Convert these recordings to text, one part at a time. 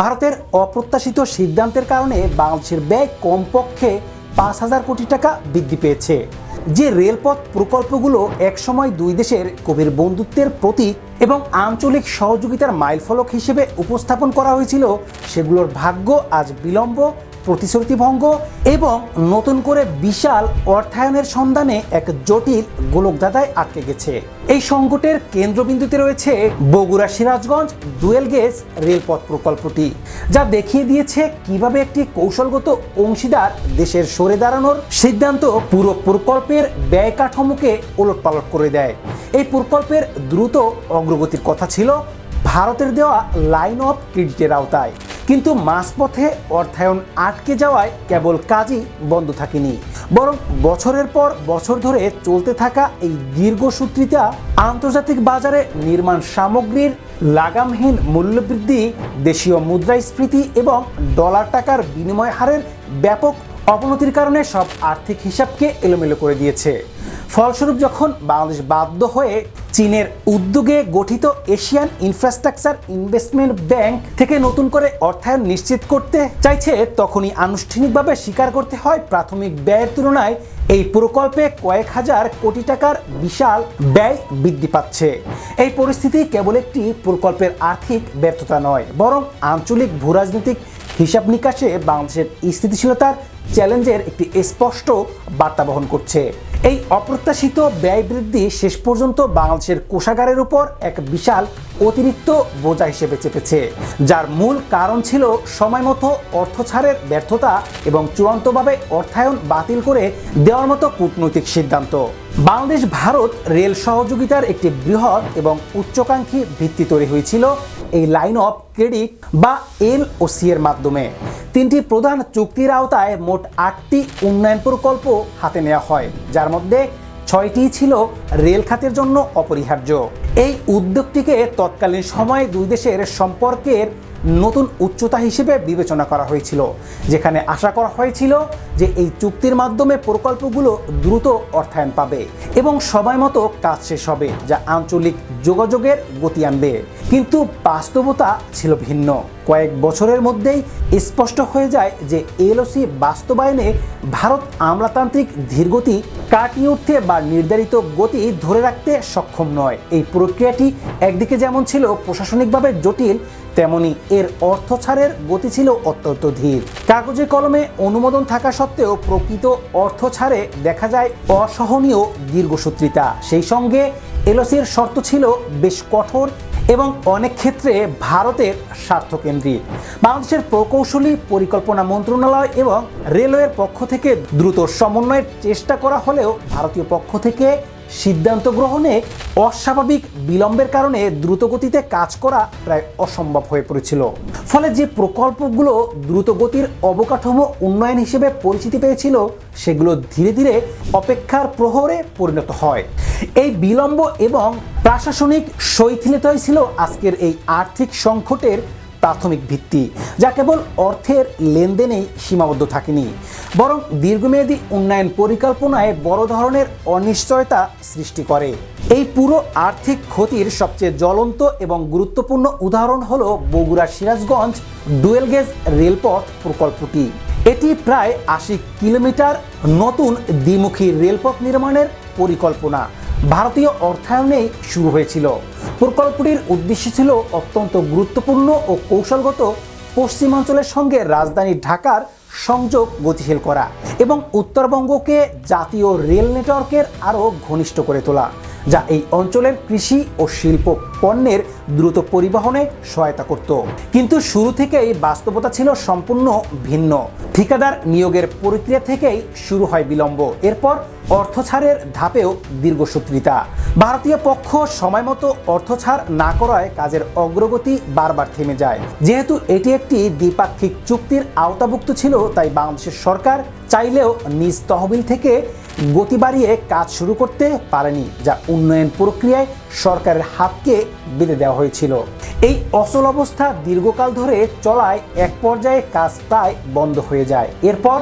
ভারতের অপ্রত্যাশিত সিদ্ধান্তের কারণে বাংলাদেশের ব্যয় কমপক্ষে পাঁচ হাজার কোটি টাকা বৃদ্ধি পেয়েছে। যে রেলপথ প্রকল্পগুলো একসময় দুই দেশের কবির বন্ধুত্বের প্রতীক এবং আঞ্চলিক সহযোগিতার মাইলফলক হিসেবে উপস্থাপন করা হয়েছিল, সেগুলোর ভাগ্য আজ বিলম্ব প্রতিশ্রুতিভঙ্গ এবং নতুন করে বিশাল অর্থায়নের সন্ধানে এক জটিল গোলকদাদায় আটকে গেছে। এই সংকটের কেন্দ্রবিন্দুতে রয়েছে বগুড়া সিরাজগঞ্জ ডুয়েল গেজ রেলপথ প্রকল্পটি, যা দেখিয়ে দিয়েছে কীভাবে একটি কৌশলগত অংশীদার দেশের সরে দাঁড়ানোর সিদ্ধান্ত পুরো প্রকল্পের ব্যয় কাঠামোকে ওলটপালট করে দেয়। এই প্রকল্পের দ্রুত অগ্রগতির কথা ছিল ভারতের দেওয়া লাইন অফ ক্রেডিটের আওতায়। কিন্তু মাঝপথে অর্থায়ন আটকে যাওয়ায় কেবল কাজই বন্ধ থাকেনি। বরং বছরের পর বছর ধরে চলতে থাকা এই দীর্ঘসূত্রিতা আন্তর্জাতিক বাজারে নির্মাণ সামগ্রীর লাগামহীন মূল্যবৃদ্ধি, দেশীয় মুদ্রাস্ফীতি এবং ডলার টাকার বিনিময় হারের ব্যাপক অবনতির কারণে সব আর্থিক হিসাবকে এলোমেলো করে দিয়েছে। ফলস্বরূপ যখন বাংলাদেশ বাধ্য হয়ে চীনের উদ্যোগে গঠিত এশিয়ান ইনফ্রাস্ট্রাকচার ইনভেস্টমেন্ট ব্যাংক থেকে নতুন করে অর্থায়ন নিশ্চিত করতে চাইছে, তখনই আনুষ্ঠানিকভাবে স্বীকার করতে হয় প্রাথমিক ব্যয়ের তুলনায় এই প্রকল্পে কয়েক হাজার কোটি টাকার বিশাল ব্যয় বৃদ্ধি পাচ্ছে। এই পরিস্থিতি কেবল একটি প্রকল্পের আর্থিক ব্যর্থতা নয়, বরং আঞ্চলিক ভূরাজনৈতিক হিসাব নিকাশে বাংলাদেশের স্থিতিশীলতার চ্যালেঞ্জের একটি স্পষ্ট বার্তা বহন করছে। এই অপ্রত্যাশিত ব্যয় বৃদ্ধি শেষ পর্যন্ত বাংলাদেশের কোষাগারের উপর এক বিশাল অতিরিক্ত বোঝা হিসেবে চেপেছে, যার মূল কারণ ছিল সময় মতো অর্থ ছাড়ের ব্যর্থতা এবং চূড়ান্তভাবে অর্থায়ন বাতিল করে দেওয়ার মতো কূটনৈতিক সিদ্ধান্ত। বাংলাদেশ ভারত রেল সহযোগিতার একটি বৃহৎ এবং উচ্চাকাঙ্ক্ষী ভিত্তি তৈরি হয়েছিল এই লাইন অফ ক্রেডিট বা এল ও সি এর মাধ্যমে। তিনটি প্রধান চুক্তির আওতায় মোট আটটি উন্নয়ন প্রকল্প হাতে নেওয়া হয়, যার মধ্যে ছয়টি ছিল রেল খাতের জন্য অপরিহার্য। এই উদ্যোগটিকে তৎকালীন সময়ে দুই দেশের সম্পর্কের নতুন উচ্চতা হিসেবে বিবেচনা করা হয়েছিল, যেখানে আশা করা হয়েছিল যে এই চুক্তির মাধ্যমে প্রকল্পগুলো দ্রুত অর্থায়ন পাবে এবং সময় মতো কাজ শেষ হবে, যা আঞ্চলিক যোগাযোগের গতি আনবে। কিন্তু বাস্তবতা ছিল ভিন্ন। কয়েক বছরের মধ্যেই স্পষ্ট হয়ে যায় যে এলওসি বাস্তবায়নে ভারত আমলাতান্ত্রিক ধীরগতি কাটিয়ে উঠতে বা নির্ধারিত গতি ধরে রাখতে সক্ষম নয়। এই প্রক্রিয়াটি একদিকে যেমন ছিল প্রশাসনিকভাবে জটিল, তেমনি এর অর্থ ছাড়ের গতি ছিল অত্যন্ত ধীর। কাগজে কলমে অনুমোদন থাকা সত্ত্বেও প্রকৃত অর্থ ছাড়ে দেখা যায় অসহনীয় দীর্ঘসূত্রিতা। সেই সঙ্গে এলওসির শর্ত ছিল বেশ কঠোর এবং অনেক ক্ষেত্রে ভারতের স্বার্থকেন্দ্রিক। বাংলাদেশের প্রকৌশলী, পরিকল্পনা মন্ত্রণালয় এবং রেলওয়ের পক্ষ থেকে দ্রুত সমন্বয়ের চেষ্টা করা হলেও ভারতীয় পক্ষ থেকে সিদ্ধান্ত গ্রহণে অস্বাভাবিক বিলম্বের কারণে দ্রুতগতিতে কাজ করা প্রায় অসম্ভব হয়ে পড়েছিল। ফলে যে প্রকল্পগুলো দ্রুতগতির অবকাঠামো উন্নয়ন হিসেবে পরিচিতি পেয়েছিল, সেগুলো ধীরে ধীরে অপেক্ষার প্রহরে পরিণত হয়। এই বিলম্ব এবং প্রশাসনিক শৈথিলতাই ছিল আজকের এই আর্থিক সংকটের প্রাথমিক ভিত্তি, যা কেবল অর্থের লেনদেনেই সীমাবদ্ধ থাকেনি, বরং দীর্ঘমেয়াদী উন্নয়ন পরিকল্পনায় বড় ধরনের অনিশ্চয়তা সৃষ্টি করে। এই পুরো আর্থিক ক্ষতির সবচেয়ে জ্বলন্ত এবং গুরুত্বপূর্ণ উদাহরণ হল বগুড়া সিরাজগঞ্জ ডুয়েল গেজ রেলপথ প্রকল্পটি। এটি প্রায় আশি কিলোমিটার নতুন দ্বিমুখী রেলপথ নির্মাণের পরিকল্পনা ভারতীয় অর্থায়নেই শুরু হয়েছিল। প্রকল্পটির উদ্দেশ্য ছিল অত্যন্ত গুরুত্বপূর্ণ ও কৌশলগত পশ্চিমাঞ্চলের সঙ্গে রাজধানী ঢাকার সংযোগ গতিশীল করা এবং উত্তরবঙ্গকে জাতীয় রেল নেটওয়ার্কের আরও ঘনিষ্ঠ করে তোলা। যা এই অঞ্চলের কৃষি ও শিল্প পণ্যের দ্রুত পরিবহনে সহায়তা করত। কিন্তু শুরু থেকেই বাস্তবতা ছিল সম্পূর্ণ ভিন্ন। ঠিকাদার নিয়োগের প্রক্রিয়া থেকেই শুরু হয় বিলম্ব। এরপর অর্থ ছাড়ের ধাপেও দীর্ঘসূত্রিতা ভারতীয় পক্ষ সময় মতো অর্থ ছাড় না করায় কাজের অগ্রগতি বারবার থেমে যায়। যেহেতু এটি একটি দ্বিপাক্ষিক চুক্তির আওতাভুক্ত ছিল, তাই বাংলাদেশের সরকার চাইলেও নিজ তহবিল থেকে গতি বাড়িয়ে কাজ শুরু করতে পারেনি, যা উন্নয়ন প্রক্রিয়ায় সরকারের হাতকে বেঁধে দেওয়া হয়েছিল। এই অচল অবস্থা দীর্ঘকাল ধরে চলায় এক পর্যায়ে কাজ প্রায় বন্ধ হয়ে যায়। এরপর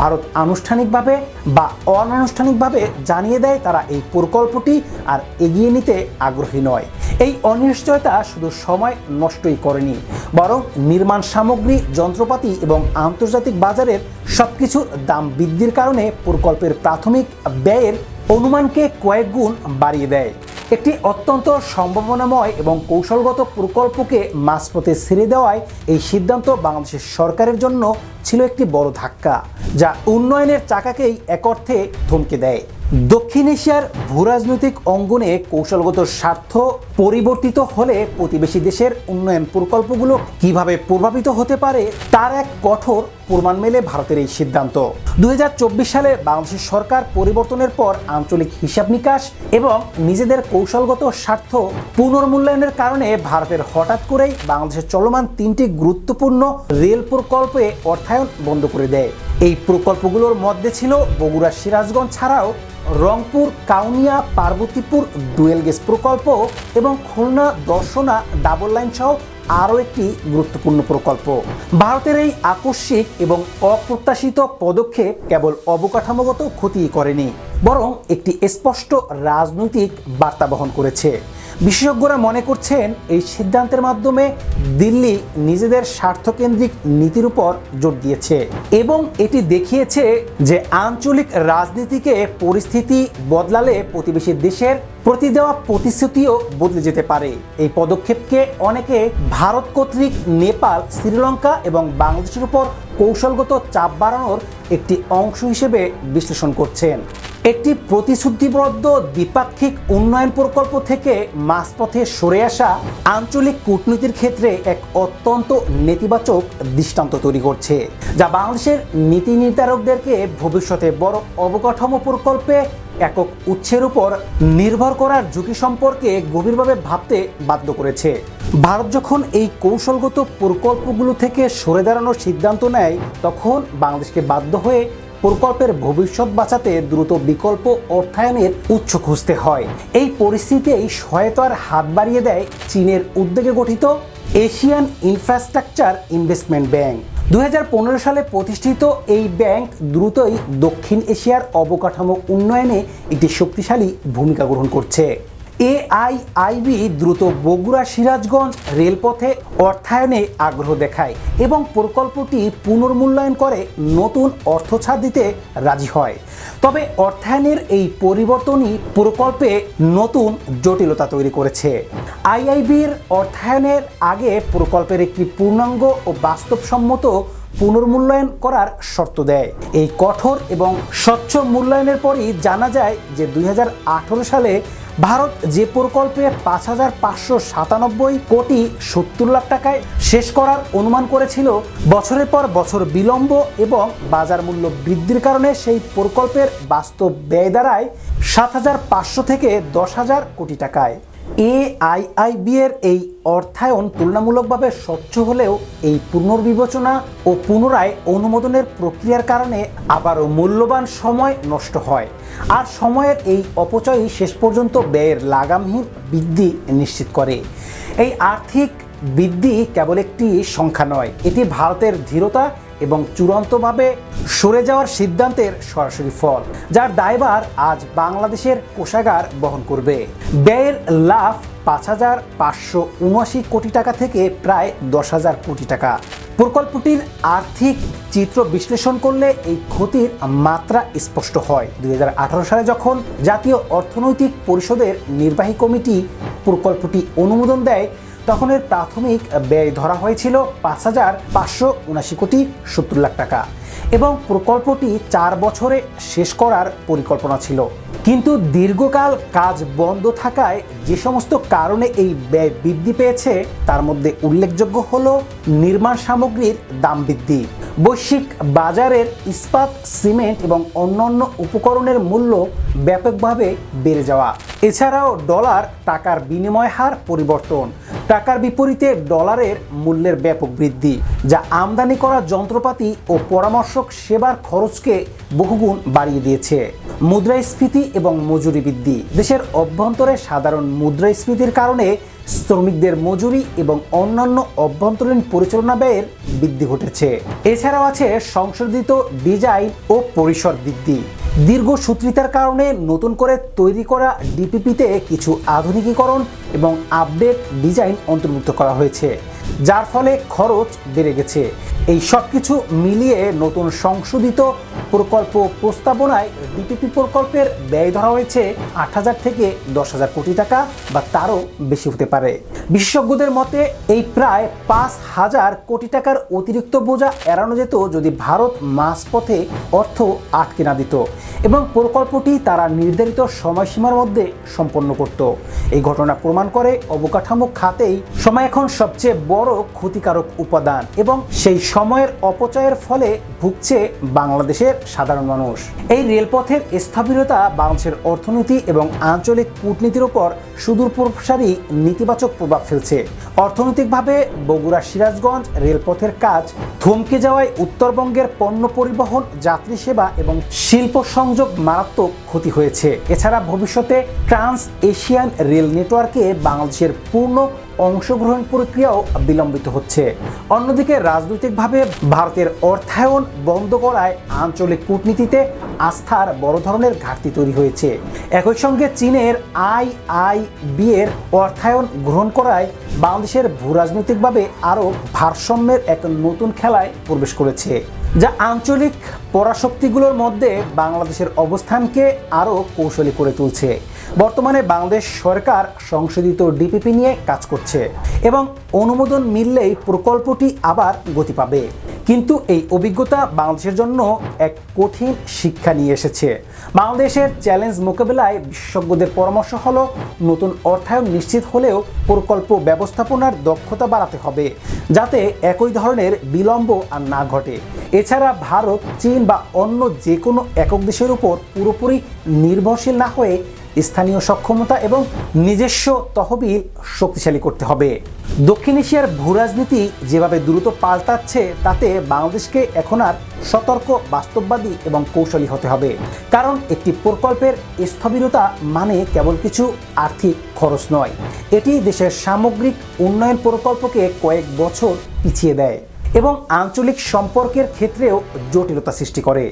ভারত আনুষ্ঠানিকভাবে বা অনানুষ্ঠানিকভাবে জানিয়ে দেয় তারা এই প্রকল্পটি আর এগিয়ে নিতে আগ্রহী নয়। এই অনিশ্চয়তা শুধু সময় নষ্টই করেনি, বরং নির্মাণ সামগ্রী, যন্ত্রপাতি এবং আন্তর্জাতিক বাজারের সবকিছুর দাম বৃদ্ধির কারণে প্রকল্পের প্রাথমিক ব্যয়ের অনুমানকে কয়েক গুণ বাড়িয়ে দেয়। একটি অত্যন্ত সম্ভাবনাময় এবং কৌশলগত প্রকল্পকে মাঝপথে ছেড়ে দেওয়ায় এই সিদ্ধান্ত বাংলাদেশের সরকারের জন্য ছিল একটি বড় ধাক্কা, যা উন্নয়নের চাকাকেই এক অর্থে থমকে দেয়। দক্ষিণ এশিয়ার ভূরাজনৈতিক অঙ্গনে কৌশলগত স্বার্থ পরিবর্তিত হলে প্রতিবেশী দেশের উন্নয়ন প্রকল্পগুলো কীভাবে প্রভাবিত হতে পারে, তার এক কঠোর প্রমাণ মেলে ভারতের এই সিদ্ধান্ত। দুহাজার চব্বিশ সালে বাংলাদেশের সরকার পরিবর্তনের পর আঞ্চলিক হিসাব নিকাশ এবং নিজেদের কৌশলগত স্বার্থ পুনর্মূল্যায়নের কারণে ভারতের হঠাৎ করেই বাংলাদেশের চলমান তিনটি গুরুত্বপূর্ণ রেল প্রকল্পে অর্থায়ন বন্ধ করে দেয়। এই প্রকল্পগুলোর মধ্যে ছিল বগুড়া সিরাজগঞ্জ ছাড়াও রংপুর, কাউনিয়া, পার্বতীপুর ডুয়েল গেস প্রকল্প এবং খুলনা, দর্শনা, ডাবল লাইন সহ আরও একটি গুরুত্বপূর্ণ প্রকল্প। ভারতের এই আকস্মিক এবং অপ্রত্যাশিত পদক্ষেপ কেবল অবকাঠামোগত ক্ষতি করেনি, বরং একটি স্পষ্ট রাজনৈতিক বার্তা বহন করেছে। বিশেষজ্ঞরা মনে করছেন এই সিদ্ধান্তের মাধ্যমে দিল্লি নিজেদের স্বার্থকেন্দ্রিক নীতির উপর জোর দিয়েছে এবং এটি দেখিয়েছে যে আঞ্চলিক রাজনীতিকে পরিস্থিতি বদলালে প্রতিবেশী দেশের প্রতি দেওয়া প্রতিশ্রুতিও বদলে যেতে পারে। এই পদক্ষেপকে অনেকে ভারত কর্তৃক নেপাল, শ্রীলঙ্কা এবং বাংলাদেশের উপর কৌশলগত চাপ বাড়ানোর একটি অংশ হিসেবে বিশ্লেষণ করছেন। একটি প্রতিশ্রুতিবদ্ধ দ্বিপাক্ষিক উন্নয়ন প্রকল্প থেকে মাঝপথে সরে আসা আঞ্চলিক কূটনীতির ক্ষেত্রে এক অত্যন্ত নেতিবাচক দৃষ্টান্ত তৈরি করছে, যা বাংলাদেশের নীতি নির্ধারকদেরকে ভবিষ্যতে বড় অবকাঠামো প্রকল্পে একক উৎসের উপর নির্ভর করার ঝুঁকি সম্পর্কে গভীরভাবে ভাবতে বাধ্য করেছে। ভারত যখন এই কৌশলগত প্রকল্পগুলো থেকে সরে দাঁড়ানোর সিদ্ধান্ত নেয়, তখন বাংলাদেশকে বাধ্য হয়ে প্রকল্পের ভবিষ্যৎ বাঁচাতে দ্রুত বিকল্প অর্থায়নের উৎস খুঁজতে হয়। এই পরিস্থিতিতেই সহায়তার হাত বাড়িয়ে দেয় চীনের উদ্যোগে গঠিত এশিয়ান ইনফ্রাস্ট্রাকচার ইনভেস্টমেন্ট ব্যাংক। দু হাজার পনেরো সালে প্রতিষ্ঠিত এই ব্যাংক দ্রুতই দক্ষিণ এশিয়ার অবকাঠামো উন্নয়নে একটি শক্তিশালী ভূমিকা গ্রহণ করছে। এআইআইবি দ্রুত বগুড়া সিরাজগঞ্জ রেলপথে অর্থায়নে আগ্রহ দেখায় এবং প্রকল্পটি পুনর্মূল্যায়ন করে নতুন অর্থ ছাড় দিতে রাজি হয়। তবে অর্থায়নের এই পরিবর্তনই প্রকল্পে নতুন জটিলতা তৈরি করেছে। আইআইবির অর্থায়নের আগে প্রকল্পের একটি পূর্ণাঙ্গ ও বাস্তবসম্মত পুনর্মূল্যায়ন করার শর্ত দেয়। এই কঠোর এবং স্বচ্ছ মূল্যায়নের পরই জানা যায় যে দুই হাজার আঠারো সালে ভারত যে প্রকল্পে পাঁচ হাজার পাঁচশো সাতানব্বই কোটি সত্তর লাখ টাকায় শেষ করার অনুমান করেছিল, বছরের পর বছর বিলম্ব এবং বাজার মূল্য বৃদ্ধির কারণে সেই প্রকল্পের বাস্তব ব্যয় দাঁড়ায় সাত হাজার পাঁচশো থেকে দশ হাজার কোটি টাকায়। এআইআইবি এর এই অর্থায়ন তুলনামূলকভাবে স্বচ্ছ হলেও এই পুনর্বিবেচনা ও পুনরায় অনুমোদনের প্রক্রিয়ার কারণে আবারও মূল্যবান সময় নষ্ট হয়। আর সময়ের এই অপচয়ই শেষ পর্যন্ত ব্যয়ের লাগামহীন বৃদ্ধি নিশ্চিত করে। এই আর্থিক বৃদ্ধি কেবল একটি সংখ্যা নয়, এটি ভারতের ধীরতা এবং চূড়ান্তভাবে সরে যাওয়ার সিদ্ধান্তের সরাসরি ফল, যার দায়ভার আজ বাংলাদেশের কোষাগার বহন করবে। ব্যয়ের লাভ পাঁচ হাজার পাঁচশো উনআশি কোটি টাকা থেকে প্রায় দশ হাজার কোটি টাকা। প্রকল্পটির আর্থিক চিত্র বিশ্লেষণ করলে এই ক্ষতির মাত্রা স্পষ্ট হয়। দুই হাজার আঠারো সালে যখন জাতীয় অর্থনৈতিক পরিষদের নির্বাহী কমিটি প্রকল্পটি অনুমোদন দেয় তখন এর প্রাথমিক ব্যয় ধরা হয়েছিল পাঁচ হাজার পাঁচশো উনাশি কোটি সত্তর লাখ টাকা এবং প্রকল্পটি চার বছরে শেষ করার পরিকল্পনা ছিল। কিন্তু দীর্ঘকাল কাজ বন্ধ থাকায় যে সমস্ত কারণে এই ব্যয় বৃদ্ধি পেয়েছে, তার মধ্যে উল্লেখযোগ্য হল নির্মাণ সামগ্রীর দাম বৃদ্ধি। বৈশ্বিক বাজারের ইস্পাত, সিমেন্ট এবং অন্যান্য উপকরণের মূল্য ব্যাপকভাবে বেড়ে যাওয়া। এছাড়াও ডলার টাকার বিনিময় হার পরিবর্তন। টাকার বিপরীতে ডলারের মূল্যের ব্যাপক বৃদ্ধি, যা আমদানি করা যন্ত্রপাতি ও পরামর্শক সেবার খরচকে বহুগুণ বাড়িয়ে দিয়েছে। মুদ্রাস্ফীতি এবং মজুরি বৃদ্ধি। দেশের অভ্যন্তরে সাধারণ মুদ্রাস্ফীতির কারণে শ্রমিকদের মজুরি এবং অন্যান্য অভ্যন্তরীণ পরিচালনা ব্যয়ের বৃদ্ধি ঘটেছে। এছাড়াও আছে সংশোধিত ডিজাইন ও পরিসর বৃদ্ধি। দীর্ঘ সূত্রিতার কারণে নতুন করে তৈরি করা ডিপিপিতে কিছু আধুনিকীকরণ এবং আপডেট ডিজাইন অন্তর্ভুক্ত করা হয়েছে। যার ফলে খরচ বেড়ে গেছে। এই সব কিছু মিলিয়ে নতুন সংশোধিত প্রকল্প প্রস্তাবনায় ডিপিপি প্রকল্পের ব্যয় ধরা হয়েছে আট হাজার থেকে দশ হাজার কোটি টাকা বা তারও বেশি হতে পারে। বিশেষজ্ঞদের মতে, এই প্রায় পাঁচ হাজার কোটি টাকার অতিরিক্ত বোঝা এড়ানো যেত যদি ভারত মাঝপথে অর্থ আটকে না দিত এবং প্রকল্পটি তারা নির্ধারিত সময়সীমার মধ্যে সম্পন্ন করত। এই ঘটনা প্রমাণ করে অবকাঠামো খাতেই সময় এখন সবচেয়ে বড় ক্ষতিকারক উপাদান এবং সেই সময়ের অপচয়ের ফলে ভুগছে বাংলাদেশের সাধারণ মানুষ। এই রেলপথের স্থবিরতা বাংলাদেশের অর্থনীতি এবং আঞ্চলিক কূটনীতির উপর সুদূর প্রসারী নেতিবাচক প্রভাব ফেলছে। অর্থনৈতিকভাবে বগুড়া সিরাজগঞ্জ রেলপথের কাজ থমকে যাওয়ায় উত্তরবঙ্গের পণ্য পরিবহন, যাত্রী সেবা এবং শিল্প সংযোগ মারাত্মক ক্ষতি হয়েছে। এছাড়া ভবিষ্যতে ট্রান্স এশিয়ান রেল নেটওয়ার্কে বাংলাদেশের পূর্ণ অংশগ্রহণ প্রক্রিয়াও বিলম্বিত হচ্ছে। অন্যদিকে রাজনৈতিকভাবে ভারতের অর্থায়ন বন্ধ করায় আঞ্চলিক কূটনীতিতে আস্থার বড় ধরনের ঘাটতি তৈরি হয়েছে। একই সঙ্গে চীনের আই আই বি এর অর্থায়ন গ্রহণ করায় বাংলাদেশের ভূরাজনৈতিকভাবে আরও ভারসাম্যের এক নতুন খেলায় প্রবেশ করেছে, যা আঞ্চলিক পরাশক্তিগুলোর মধ্যে বাংলাদেশের অবস্থানকে আরও কৌশলী করে তুলছে। বর্তমানে বাংলাদেশ সরকার সংশোধিত ডিপিপি নিয়ে কাজ করছে এবং অনুমোদন মিললেই প্রকল্পটি আবার গতি পাবে। কিন্তু এই অভিজ্ঞতা বাংলাদেশের জন্য এক কঠিন শিক্ষা নিয়ে এসেছে। বাংলাদেশের চ্যালেঞ্জ মোকাবেলায় বিশেষজ্ঞদের পরামর্শ হলো, নতুন অর্থায়ন নিশ্চিত হলেও প্রকল্প ব্যবস্থাপনার দক্ষতা বাড়াতে হবে, যাতে একই ধরনের বিলম্ব আর না ঘটে। এছাড়া ভারত, চীন বা অন্য যে কোনো একক দেশের উপর পুরোপুরি নির্ভরশীল না হয়ে স্থানীয় সক্ষমতা এবং নিজস্ব তহবিল শক্তিশালী করতে হবে। দক্ষিণ এশিয়ার ভূরাজনীতি যেভাবে দ্রুত পাল্টাচ্ছে, তাতে বাংলাদেশকে এখন আর সতর্ক, বাস্তববাদী এবং কৌশলী হতে হবে। কারণ একটি প্রকল্পের স্থবিরতা মানে কেবল কিছু আর্থিক খরচ নয়। এটি দেশের সামগ্রিক উন্নয়ন প্রকল্পকে কয়েক বছর পিছিয়ে দেয়। এবং আঞ্চলিক সম্পর্কের ক্ষেত্রেও জটিলতা সৃষ্টি করে।